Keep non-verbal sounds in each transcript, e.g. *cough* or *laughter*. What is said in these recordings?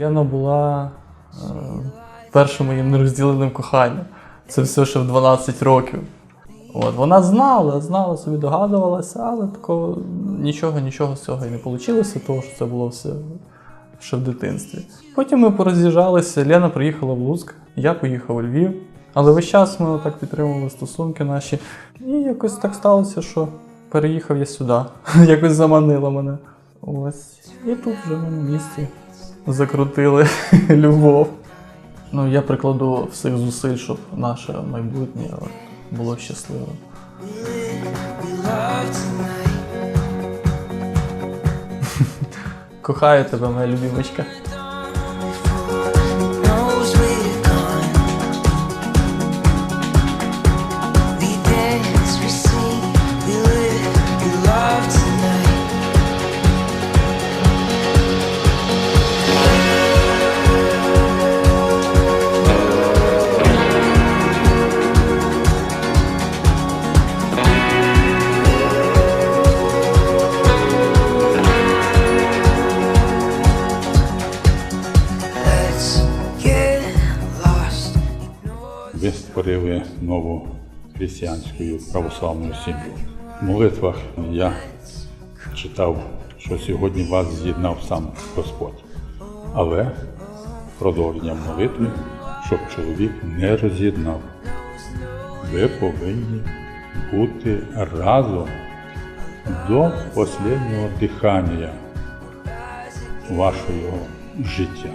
Лена була е, першим моїм нерозділеним коханням. Це все ще в 12 років. От, вона знала, знала, собі догадувалася, але такого нічого, нічого з цього і не вийшло, тому що це було все ще в дитинстві. Потім ми пороз'їжджалися, Лена приїхала в Луцьк, я поїхав у Львів. Але весь час ми так підтримували стосунки наші. І якось так сталося, що переїхав я сюди. *laughs* Якось заманило мене. Ось. І тут вже ми на місці закрутили *laughs* любов. Ну, я прикладу всіх зусиль, щоб наше майбутнє було щасливим. *laughs* Кохаю тебе, моя любімочка. Ви створили нову християнську православну сім'ю. В молитвах я читав, що сьогодні вас з'єднав сам Господь. Але продовження молитви, щоб чоловік не роз'єднав. Ви повинні бути разом до останнього дихання вашого життя.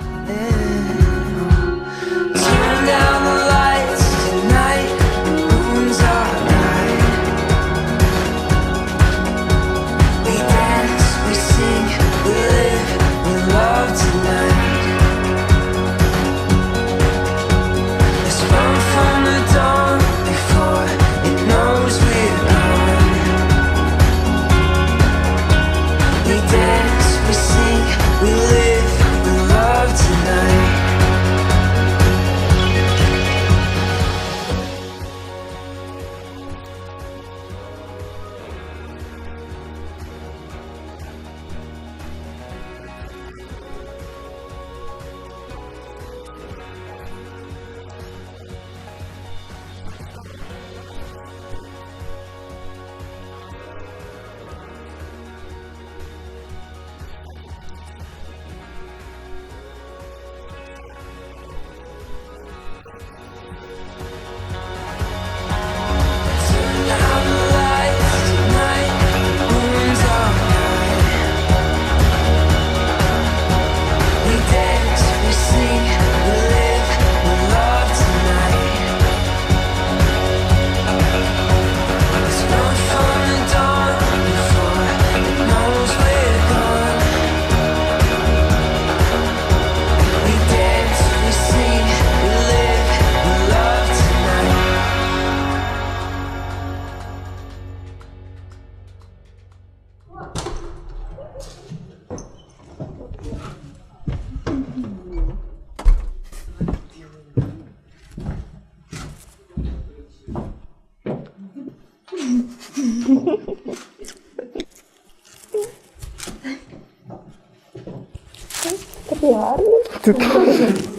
Такий гарний.